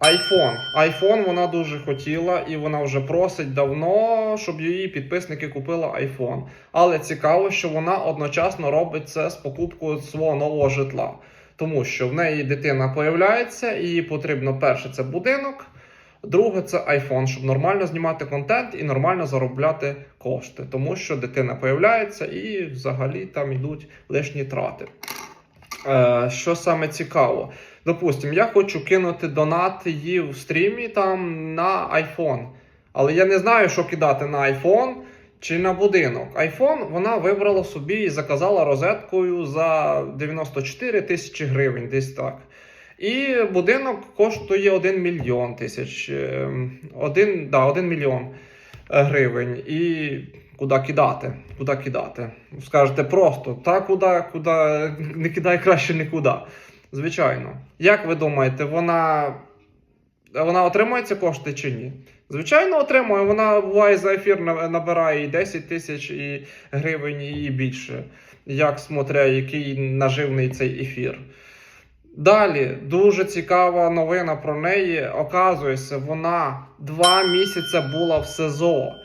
Айфон. Айфон вона дуже хотіла, і вона вже просить давно, щоб її підписники купили айфон. Але цікаво, що вона одночасно робить це з покупкою свого нового житла. Тому що в неї дитина появляється, і їй потрібно перше це будинок, друге це айфон, щоб нормально знімати контент і нормально заробляти кошти. Тому що дитина появляється і взагалі там йдуть лишні трати. Е, що саме цікаво? Допустим, я хочу кинути донат їй в стрімі там на iPhone. Але я не знаю, що кидати на iPhone чи на будинок. iPhone вона вибрала собі і заказала розеткою за 94 тисячі гривень, десь так. І будинок коштує 1 мільйон тисяч. ем, 1, да, 1 мільйон е, гривень. І куди кидати? Куди кидати? Скажете просто, та куди, куди не кидай краще нікуди. Звичайно. Як ви думаєте, вона, вона отримує ці кошти чи ні? Звичайно, отримує. Вона буває за ефір набирає і 10 тисяч і гривень, і більше. Як смотря, який наживний цей ефір. Далі дуже цікава новина про неї. Оказується, вона два місяці була в СИЗО.